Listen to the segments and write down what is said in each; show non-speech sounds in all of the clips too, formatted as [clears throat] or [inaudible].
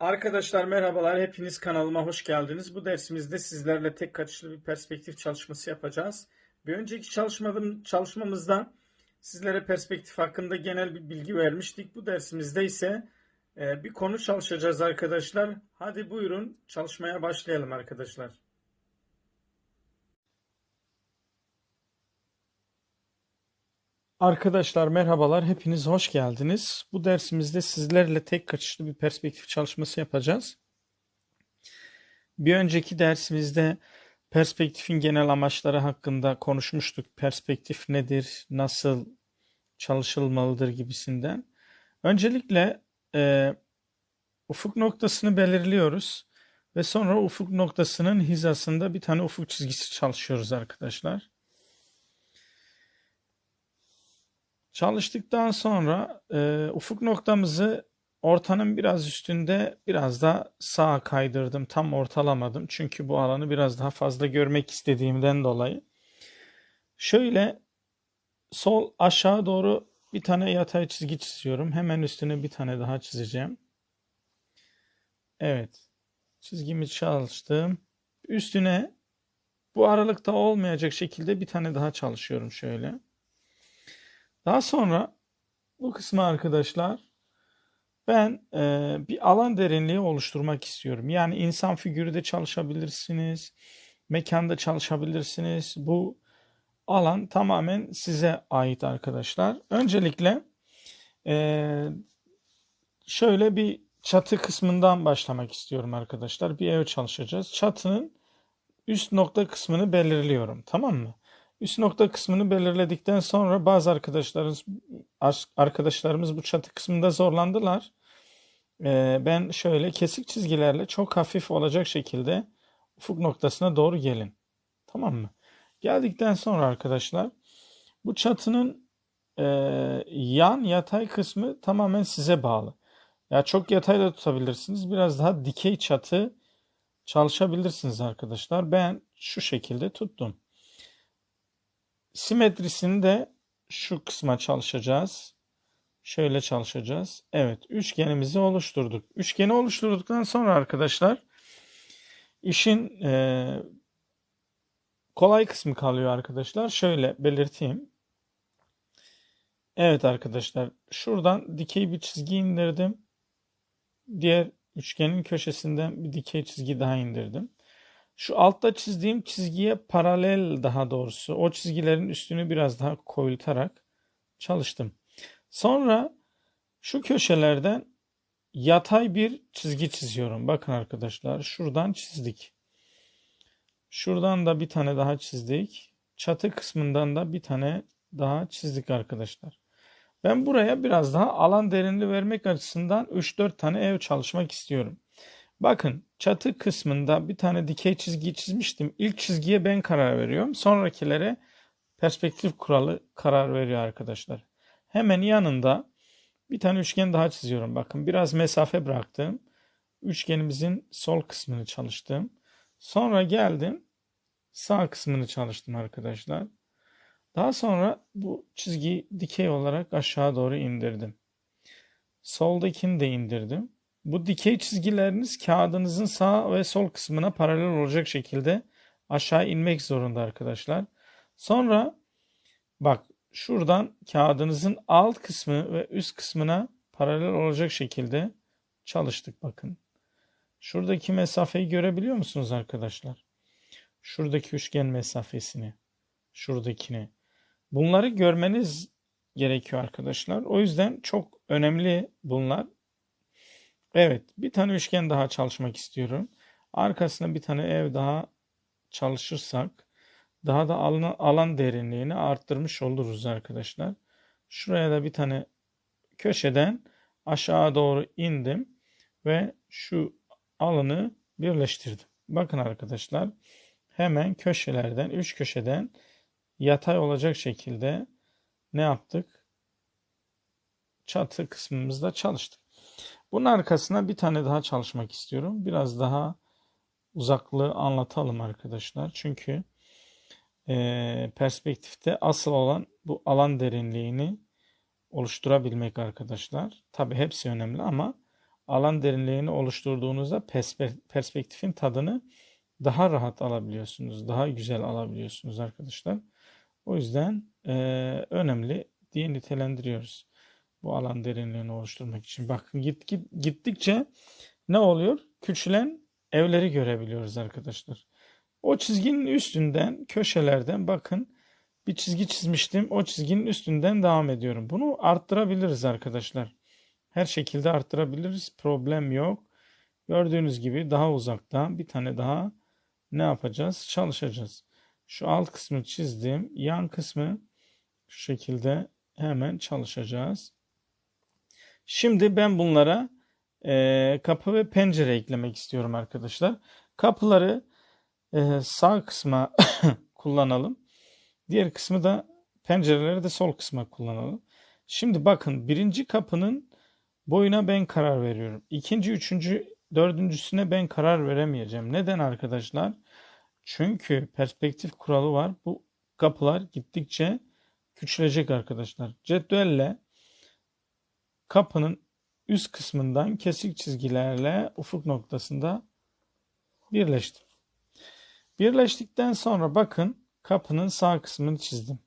Arkadaşlar merhabalar, hepiniz kanalıma hoş geldiniz. Bu dersimizde sizlerle tek kaçışlı bir perspektif çalışması yapacağız. Bir önceki çalışmamızda sizlere perspektif hakkında genel bir bilgi vermiştik. Bu dersimizde ise e, bir konu çalışacağız arkadaşlar. Hadi buyurun çalışmaya başlayalım arkadaşlar. Arkadaşlar merhabalar, hepiniz hoş geldiniz. Bu dersimizde sizlerle tek kaçışlı bir perspektif çalışması yapacağız. Bir önceki dersimizde perspektifin genel amaçları hakkında konuşmuştuk. Perspektif nedir, nasıl çalışılmalıdır gibisinden. Öncelikle e, ufuk noktasını belirliyoruz ve sonra ufuk noktasının hizasında bir tane ufuk çizgisi çalışıyoruz arkadaşlar. Çalıştıktan sonra e, ufuk noktamızı ortanın biraz üstünde biraz da sağa kaydırdım. Tam ortalamadım. Çünkü bu alanı biraz daha fazla görmek istediğimden dolayı. Şöyle sol aşağı doğru bir tane yatay çizgi çiziyorum. Hemen üstüne bir tane daha çizeceğim. Evet. Çizgimi çalıştım. Üstüne bu aralıkta olmayacak şekilde bir tane daha çalışıyorum şöyle. Daha sonra bu kısmı arkadaşlar ben e, bir alan derinliği oluşturmak istiyorum. Yani insan figürü de çalışabilirsiniz, mekanda çalışabilirsiniz. Bu alan tamamen size ait arkadaşlar. Öncelikle e, şöyle bir çatı kısmından başlamak istiyorum arkadaşlar. Bir ev çalışacağız. Çatının üst nokta kısmını belirliyorum. Tamam mı? Üst nokta kısmını belirledikten sonra bazı arkadaşlarımız arkadaşlarımız bu çatı kısmında zorlandılar. Ee, ben şöyle kesik çizgilerle çok hafif olacak şekilde ufuk noktasına doğru gelin. Tamam mı? Geldikten sonra arkadaşlar bu çatının e, yan yatay kısmı tamamen size bağlı. Ya çok yatay da tutabilirsiniz. Biraz daha dikey çatı çalışabilirsiniz arkadaşlar. Ben şu şekilde tuttum. Simetrisini de şu kısma çalışacağız. Şöyle çalışacağız. Evet, üçgenimizi oluşturduk. Üçgeni oluşturduktan sonra arkadaşlar işin e, kolay kısmı kalıyor arkadaşlar. Şöyle belirteyim. Evet arkadaşlar, şuradan dikey bir çizgi indirdim. Diğer üçgenin köşesinden bir dikey çizgi daha indirdim. Şu altta çizdiğim çizgiye paralel daha doğrusu o çizgilerin üstünü biraz daha koyultarak çalıştım. Sonra şu köşelerden yatay bir çizgi çiziyorum. Bakın arkadaşlar şuradan çizdik. Şuradan da bir tane daha çizdik. Çatı kısmından da bir tane daha çizdik arkadaşlar. Ben buraya biraz daha alan derinliği vermek açısından 3-4 tane ev çalışmak istiyorum. Bakın çatı kısmında bir tane dikey çizgi çizmiştim. İlk çizgiye ben karar veriyorum. Sonrakilere perspektif kuralı karar veriyor arkadaşlar. Hemen yanında bir tane üçgen daha çiziyorum. Bakın biraz mesafe bıraktım. Üçgenimizin sol kısmını çalıştım. Sonra geldim sağ kısmını çalıştım arkadaşlar. Daha sonra bu çizgiyi dikey olarak aşağı doğru indirdim. Soldakini de indirdim. Bu dikey çizgileriniz kağıdınızın sağ ve sol kısmına paralel olacak şekilde aşağı inmek zorunda arkadaşlar. Sonra bak şuradan kağıdınızın alt kısmı ve üst kısmına paralel olacak şekilde çalıştık bakın. Şuradaki mesafeyi görebiliyor musunuz arkadaşlar? Şuradaki üçgen mesafesini, şuradakini. Bunları görmeniz gerekiyor arkadaşlar. O yüzden çok önemli bunlar. Evet, bir tane üçgen daha çalışmak istiyorum. Arkasına bir tane ev daha çalışırsak daha da alan, derinliğini arttırmış oluruz arkadaşlar. Şuraya da bir tane köşeden aşağı doğru indim ve şu alanı birleştirdim. Bakın arkadaşlar hemen köşelerden, üç köşeden yatay olacak şekilde ne yaptık? Çatı kısmımızda çalıştık. Bunun arkasına bir tane daha çalışmak istiyorum. Biraz daha uzaklığı anlatalım arkadaşlar. Çünkü e, perspektifte asıl olan bu alan derinliğini oluşturabilmek arkadaşlar. Tabi hepsi önemli ama alan derinliğini oluşturduğunuzda perspe- perspektifin tadını daha rahat alabiliyorsunuz. Daha güzel alabiliyorsunuz arkadaşlar. O yüzden eee, önemli diye nitelendiriyoruz. Bu alan derinliğini oluşturmak için. Bakın git, git, gittikçe ne oluyor? Küçülen evleri görebiliyoruz arkadaşlar. O çizginin üstünden, köşelerden bakın bir çizgi çizmiştim. O çizginin üstünden devam ediyorum. Bunu arttırabiliriz arkadaşlar. Her şekilde arttırabiliriz. Problem yok. Gördüğünüz gibi daha uzakta bir tane daha ne yapacağız? Çalışacağız. Şu alt kısmı çizdim. Yan kısmı şu şekilde hemen çalışacağız. Şimdi ben bunlara e, kapı ve pencere eklemek istiyorum arkadaşlar. Kapıları e, sağ kısma [coughs] kullanalım. Diğer kısmı da pencereleri de sol kısma kullanalım. Şimdi bakın birinci kapının boyuna ben karar veriyorum. İkinci, üçüncü, dördüncüsüne ben karar veremeyeceğim. Neden arkadaşlar? Çünkü perspektif kuralı var. Bu kapılar gittikçe küçülecek arkadaşlar. Cetvelle kapının üst kısmından kesik çizgilerle ufuk noktasında birleştim. Birleştikten sonra bakın kapının sağ kısmını çizdim.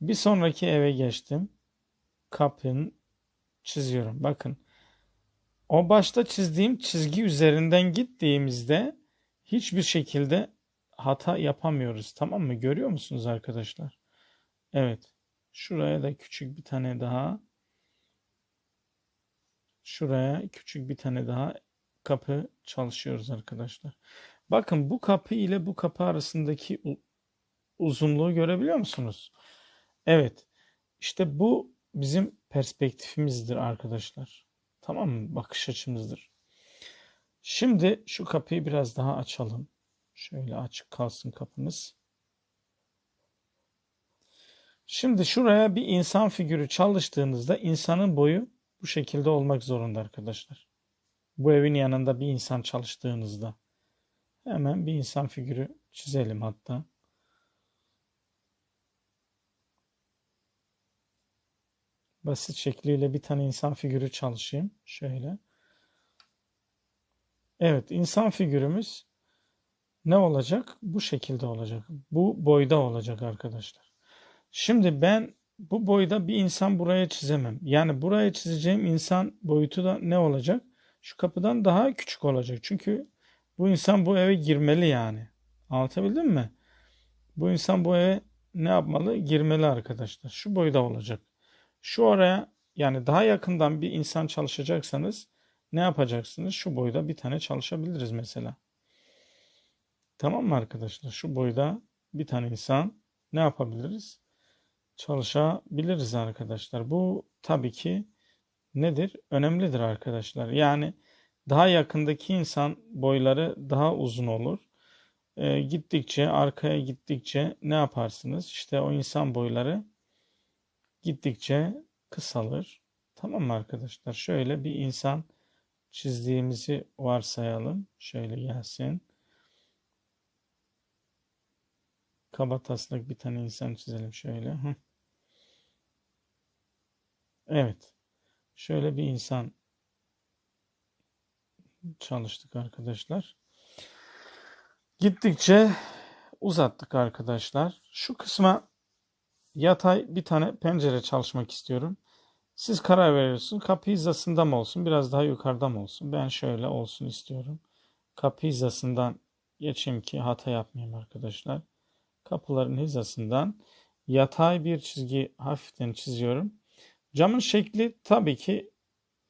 Bir sonraki eve geçtim. Kapının çiziyorum. Bakın. O başta çizdiğim çizgi üzerinden gittiğimizde hiçbir şekilde hata yapamıyoruz. Tamam mı? Görüyor musunuz arkadaşlar? Evet. Şuraya da küçük bir tane daha. Şuraya küçük bir tane daha kapı çalışıyoruz arkadaşlar. Bakın bu kapı ile bu kapı arasındaki uzunluğu görebiliyor musunuz? Evet. İşte bu bizim perspektifimizdir arkadaşlar. Tamam mı? Bakış açımızdır. Şimdi şu kapıyı biraz daha açalım. Şöyle açık kalsın kapımız. Şimdi şuraya bir insan figürü çalıştığınızda insanın boyu bu şekilde olmak zorunda arkadaşlar. Bu evin yanında bir insan çalıştığınızda. Hemen bir insan figürü çizelim hatta. Basit şekliyle bir tane insan figürü çalışayım. Şöyle. Evet, insan figürümüz ne olacak? Bu şekilde olacak. Bu boyda olacak arkadaşlar. Şimdi ben bu boyda bir insan buraya çizemem. Yani buraya çizeceğim insan boyutu da ne olacak? Şu kapıdan daha küçük olacak. Çünkü bu insan bu eve girmeli yani. Anlatabildim mi? Bu insan bu eve ne yapmalı? Girmeli arkadaşlar. Şu boyda olacak. Şu oraya yani daha yakından bir insan çalışacaksanız ne yapacaksınız? Şu boyda bir tane çalışabiliriz mesela. Tamam mı arkadaşlar? Şu boyda bir tane insan ne yapabiliriz? Çalışabiliriz arkadaşlar. Bu tabii ki nedir? Önemlidir arkadaşlar. Yani daha yakındaki insan boyları daha uzun olur. E, gittikçe arkaya gittikçe ne yaparsınız? İşte o insan boyları gittikçe kısalır. Tamam mı arkadaşlar? Şöyle bir insan çizdiğimizi varsayalım. Şöyle gelsin. Kaba taslak bir tane insan çizelim şöyle. Evet. Şöyle bir insan çalıştık arkadaşlar. Gittikçe uzattık arkadaşlar. Şu kısma yatay bir tane pencere çalışmak istiyorum. Siz karar veriyorsunuz. Kapı hizasında mı olsun, biraz daha yukarıda mı olsun? Ben şöyle olsun istiyorum. Kapı hizasından geçeyim ki hata yapmayayım arkadaşlar. Kapıların hizasından yatay bir çizgi hafiften çiziyorum. Camın şekli tabii ki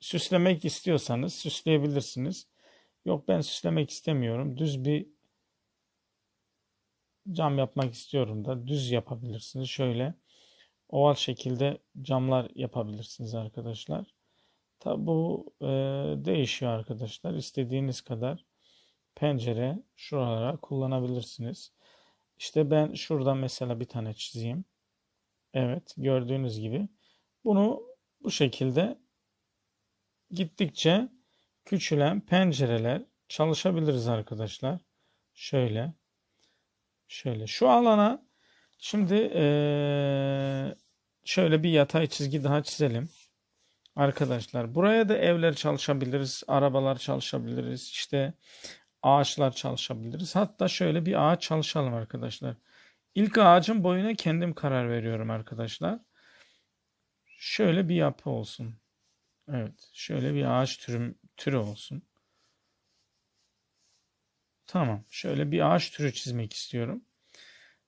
süslemek istiyorsanız süsleyebilirsiniz. Yok ben süslemek istemiyorum. Düz bir cam yapmak istiyorum da düz yapabilirsiniz. Şöyle oval şekilde camlar yapabilirsiniz arkadaşlar. Tabi bu e, değişiyor arkadaşlar. İstediğiniz kadar pencere şuralara kullanabilirsiniz. İşte ben şurada mesela bir tane çizeyim. Evet gördüğünüz gibi. Bunu bu şekilde gittikçe küçülen pencereler çalışabiliriz arkadaşlar. Şöyle. Şöyle. Şu alana şimdi ee, şöyle bir yatay çizgi daha çizelim. Arkadaşlar buraya da evler çalışabiliriz, arabalar çalışabiliriz, işte ağaçlar çalışabiliriz. Hatta şöyle bir ağaç çalışalım arkadaşlar. İlk ağacın boyuna kendim karar veriyorum arkadaşlar. Şöyle bir yapı olsun. Evet, şöyle bir ağaç türü, türü olsun. Tamam, şöyle bir ağaç türü çizmek istiyorum.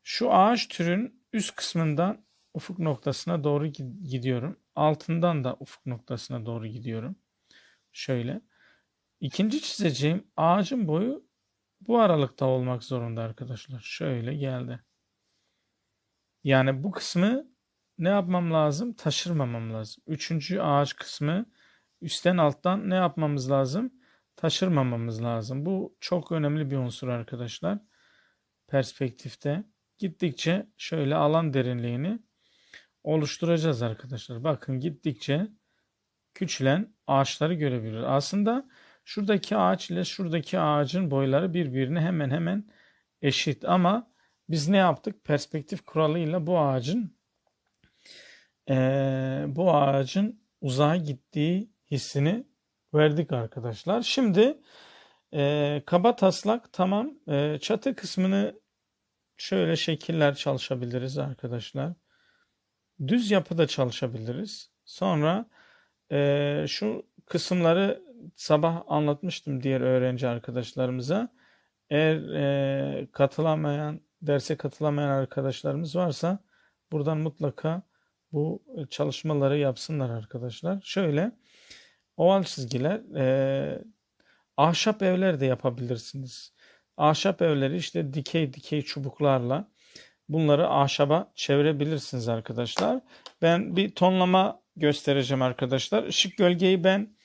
Şu ağaç türün üst kısmından ufuk noktasına doğru gidiyorum. Altından da ufuk noktasına doğru gidiyorum. Şöyle. İkinci çizeceğim ağacın boyu bu aralıkta olmak zorunda arkadaşlar. Şöyle geldi. Yani bu kısmı ne yapmam lazım? Taşırmamam lazım. Üçüncü ağaç kısmı üstten alttan ne yapmamız lazım? Taşırmamamız lazım. Bu çok önemli bir unsur arkadaşlar. Perspektifte. Gittikçe şöyle alan derinliğini oluşturacağız arkadaşlar. Bakın gittikçe küçülen ağaçları görebiliriz. Aslında şuradaki ağaç ile şuradaki ağacın boyları birbirine hemen hemen eşit ama biz ne yaptık? Perspektif kuralıyla bu ağacın ee, bu ağacın uzağa gittiği hissini verdik arkadaşlar. Şimdi e, kaba taslak tamam. E, çatı kısmını şöyle şekiller çalışabiliriz arkadaşlar. Düz yapıda çalışabiliriz. Sonra e, şu kısımları sabah anlatmıştım diğer öğrenci arkadaşlarımıza. Eğer e, katılamayan, derse katılamayan arkadaşlarımız varsa buradan mutlaka bu çalışmaları yapsınlar arkadaşlar. Şöyle oval çizgiler e, ahşap evler de yapabilirsiniz. Ahşap evleri işte dikey dikey çubuklarla bunları ahşaba çevirebilirsiniz arkadaşlar. Ben bir tonlama göstereceğim arkadaşlar. Işık gölgeyi ben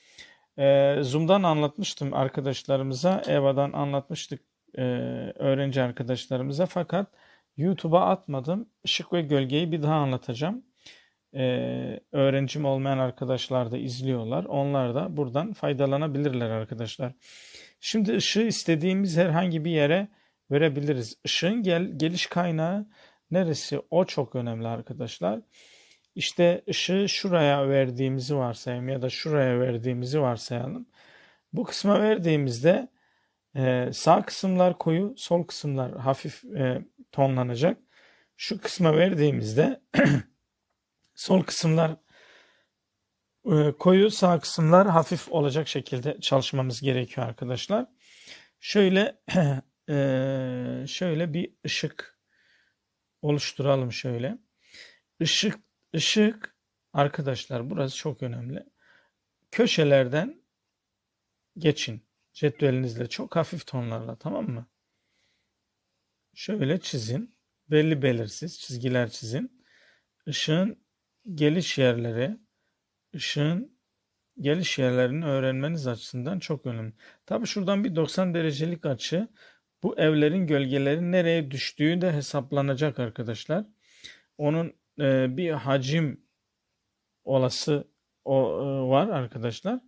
e, Zoom'dan anlatmıştım arkadaşlarımıza. EVA'dan anlatmıştık e, öğrenci arkadaşlarımıza. Fakat YouTube'a atmadım. Işık ve gölgeyi bir daha anlatacağım e, öğrencim olmayan arkadaşlar da izliyorlar. Onlar da buradan faydalanabilirler arkadaşlar. Şimdi ışığı istediğimiz herhangi bir yere verebiliriz. Işığın gel, geliş kaynağı neresi? O çok önemli arkadaşlar. İşte ışığı şuraya verdiğimizi varsayalım ya da şuraya verdiğimizi varsayalım. Bu kısma verdiğimizde e, sağ kısımlar koyu, sol kısımlar hafif e, tonlanacak. Şu kısma verdiğimizde [clears throat] Sol kısımlar e, koyu, sağ kısımlar hafif olacak şekilde çalışmamız gerekiyor arkadaşlar. Şöyle [clears throat] şöyle bir ışık oluşturalım şöyle. Işık ışık arkadaşlar burası çok önemli. Köşelerden geçin cetvelinizle çok hafif tonlarla tamam mı? Şöyle çizin. Belli belirsiz çizgiler çizin. Işığın geliş yerleri, ışığın geliş yerlerini öğrenmeniz açısından çok önemli. Tabi şuradan bir 90 derecelik açı bu evlerin gölgeleri nereye düştüğü de hesaplanacak arkadaşlar. Onun e, bir hacim olası o, e, var arkadaşlar.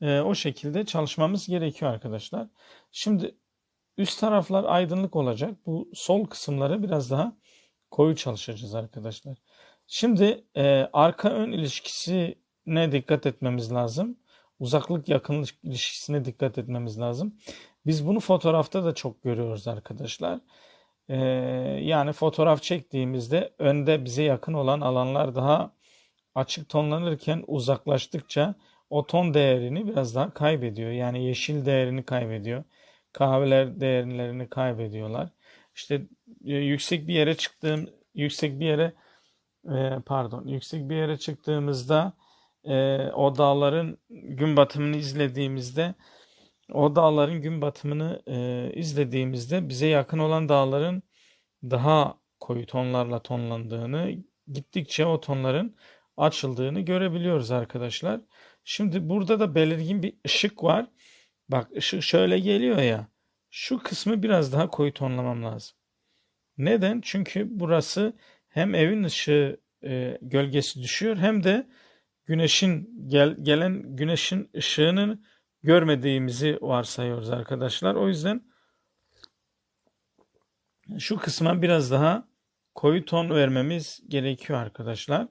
E, o şekilde çalışmamız gerekiyor arkadaşlar. Şimdi üst taraflar aydınlık olacak. Bu sol kısımları biraz daha koyu çalışacağız arkadaşlar. Şimdi e, arka ön ilişkisine dikkat etmemiz lazım. Uzaklık yakınlık ilişkisine dikkat etmemiz lazım. Biz bunu fotoğrafta da çok görüyoruz arkadaşlar. E, yani fotoğraf çektiğimizde önde bize yakın olan alanlar daha açık tonlanırken uzaklaştıkça o ton değerini biraz daha kaybediyor. Yani yeşil değerini kaybediyor. Kahveler değerlerini kaybediyorlar. İşte e, yüksek bir yere çıktığım yüksek bir yere e, pardon yüksek bir yere çıktığımızda e, o dağların gün batımını izlediğimizde o dağların gün batımını e, izlediğimizde bize yakın olan dağların daha koyu tonlarla tonlandığını gittikçe o tonların açıldığını görebiliyoruz arkadaşlar. Şimdi burada da belirgin bir ışık var. Bak ışık şöyle geliyor ya. Şu kısmı biraz daha koyu tonlamam lazım. Neden? Çünkü burası hem evin ışığı e, gölgesi düşüyor hem de güneşin gel, gelen güneşin ışığını görmediğimizi varsayıyoruz arkadaşlar. O yüzden şu kısma biraz daha koyu ton vermemiz gerekiyor arkadaşlar.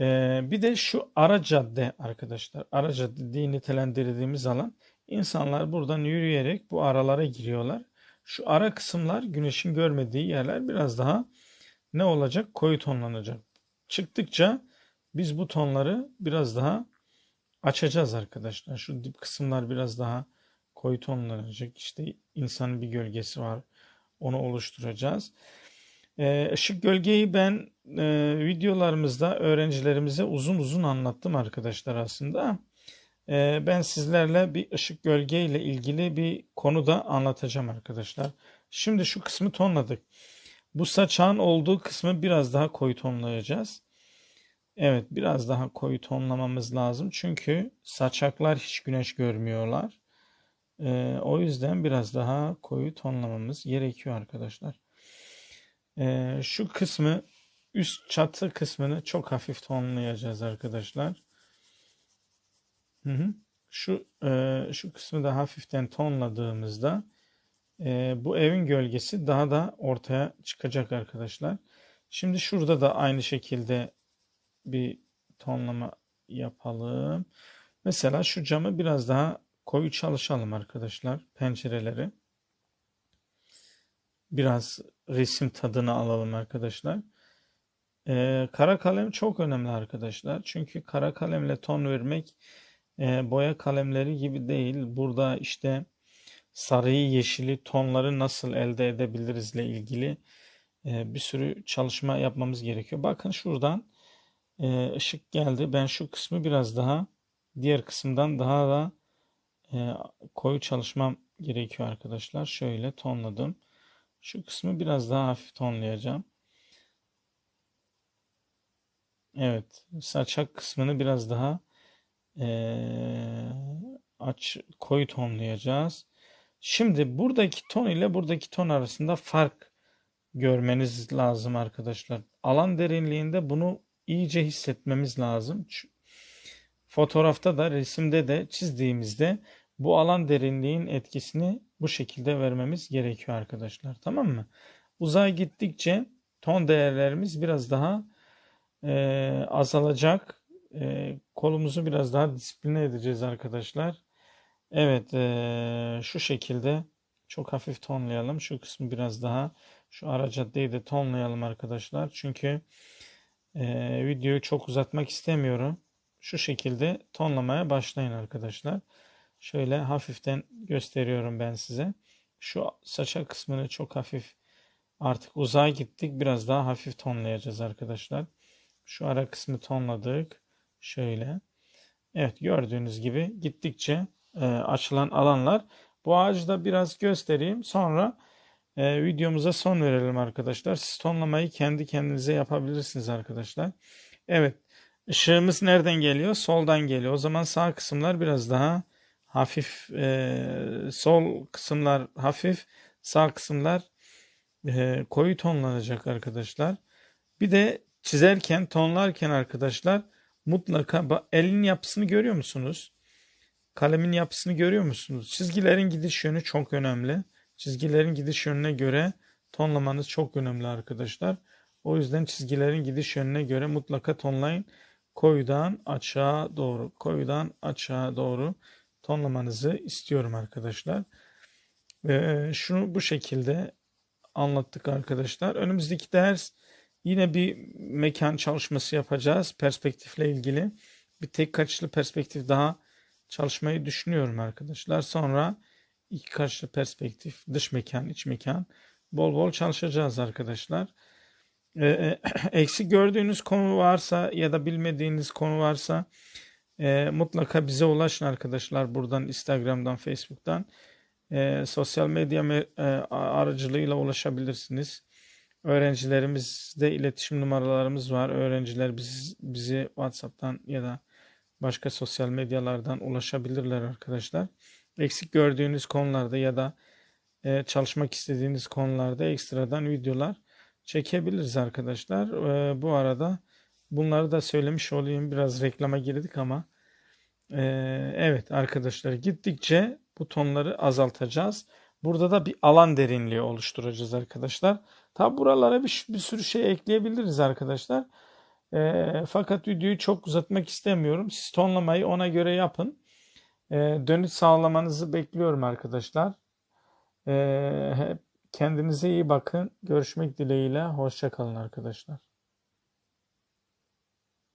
Ee, bir de şu ara cadde arkadaşlar. Ara cadde diye nitelendirdiğimiz alan. İnsanlar buradan yürüyerek bu aralara giriyorlar. Şu ara kısımlar güneşin görmediği yerler biraz daha ne olacak? Koyu tonlanacak. Çıktıkça biz bu tonları biraz daha açacağız arkadaşlar. Şu dip kısımlar biraz daha koyu tonlanacak. İşte insanın bir gölgesi var. Onu oluşturacağız. Ee, ışık gölgeyi ben e, videolarımızda öğrencilerimize uzun uzun anlattım arkadaşlar aslında. Ee, ben sizlerle bir ışık gölge ile ilgili bir konu da anlatacağım arkadaşlar. Şimdi şu kısmı tonladık. Bu saçağın olduğu kısmı biraz daha koyu tonlayacağız. Evet biraz daha koyu tonlamamız lazım. Çünkü saçaklar hiç güneş görmüyorlar. Ee, o yüzden biraz daha koyu tonlamamız gerekiyor arkadaşlar. Ee, şu kısmı üst çatı kısmını çok hafif tonlayacağız arkadaşlar. Hı hı. Şu e, şu kısmı da hafiften tonladığımızda e, bu evin gölgesi daha da ortaya çıkacak arkadaşlar. Şimdi şurada da aynı şekilde bir tonlama yapalım. Mesela şu camı biraz daha koyu çalışalım arkadaşlar. Pencereleri. Biraz resim tadını alalım arkadaşlar. Ee, kara kalem çok önemli arkadaşlar. Çünkü kara kalemle ton vermek e, boya kalemleri gibi değil. Burada işte sarıyı, yeşili tonları nasıl elde edebiliriz ile ilgili e, bir sürü çalışma yapmamız gerekiyor. Bakın şuradan e, ışık geldi. Ben şu kısmı biraz daha diğer kısımdan daha da e, koyu çalışmam gerekiyor arkadaşlar. Şöyle tonladım. Şu kısmı biraz daha hafif tonlayacağım. Evet, saçak kısmını biraz daha e, aç koyu tonlayacağız. Şimdi buradaki ton ile buradaki ton arasında fark görmeniz lazım arkadaşlar. Alan derinliğinde bunu iyice hissetmemiz lazım. Fotoğrafta da resimde de çizdiğimizde bu alan derinliğin etkisini bu şekilde vermemiz gerekiyor arkadaşlar. Tamam mı? Uzay gittikçe ton değerlerimiz biraz daha e, azalacak. E, kolumuzu biraz daha disipline edeceğiz arkadaşlar. Evet e, şu şekilde çok hafif tonlayalım. Şu kısmı biraz daha şu ara caddeyi de tonlayalım arkadaşlar. Çünkü e, videoyu çok uzatmak istemiyorum. Şu şekilde tonlamaya başlayın arkadaşlar. Şöyle hafiften gösteriyorum ben size. Şu saça kısmını çok hafif artık uzağa gittik. Biraz daha hafif tonlayacağız arkadaşlar. Şu ara kısmı tonladık. Şöyle. Evet gördüğünüz gibi gittikçe e, açılan alanlar. Bu ağacı da biraz göstereyim. Sonra e, videomuza son verelim arkadaşlar. Siz tonlamayı kendi kendinize yapabilirsiniz arkadaşlar. Evet. Işığımız nereden geliyor? Soldan geliyor. O zaman sağ kısımlar biraz daha hafif e, sol kısımlar hafif sağ kısımlar e, koyu tonlanacak arkadaşlar. Bir de çizerken tonlarken arkadaşlar mutlaka elin yapısını görüyor musunuz? Kalemin yapısını görüyor musunuz? Çizgilerin gidiş yönü çok önemli. Çizgilerin gidiş yönüne göre tonlamanız çok önemli arkadaşlar. O yüzden çizgilerin gidiş yönüne göre mutlaka tonlayın. Koyudan açığa doğru, koyudan açığa doğru tonlamanızı istiyorum arkadaşlar. Ve şunu bu şekilde anlattık arkadaşlar. Önümüzdeki ders yine bir mekan çalışması yapacağız. Perspektifle ilgili bir tek kaçlı perspektif daha çalışmayı düşünüyorum arkadaşlar. Sonra iki kaçlı perspektif, dış mekan, iç mekan bol bol çalışacağız arkadaşlar. Ee, [clears throat] eksik gördüğünüz konu varsa ya da bilmediğiniz konu varsa e, mutlaka bize ulaşın arkadaşlar. Buradan Instagram'dan, Facebook'tan e, sosyal medya me, e, aracılığıyla ulaşabilirsiniz. Öğrencilerimizde iletişim numaralarımız var. Öğrenciler biz, bizi WhatsApp'tan ya da başka sosyal medyalardan ulaşabilirler arkadaşlar. Eksik gördüğünüz konularda ya da e, çalışmak istediğiniz konularda ekstradan videolar çekebiliriz arkadaşlar. E, bu arada bunları da söylemiş olayım. Biraz reklama girdik ama e, evet arkadaşlar gittikçe bu tonları azaltacağız. Burada da bir alan derinliği oluşturacağız arkadaşlar. Tabi buralara bir, bir sürü şey ekleyebiliriz arkadaşlar. E, fakat videoyu çok uzatmak istemiyorum. Siz tonlamayı ona göre yapın. E, dönüş sağlamanızı bekliyorum arkadaşlar. E, hep kendinize iyi bakın. Görüşmek dileğiyle. Hoşça kalın arkadaşlar.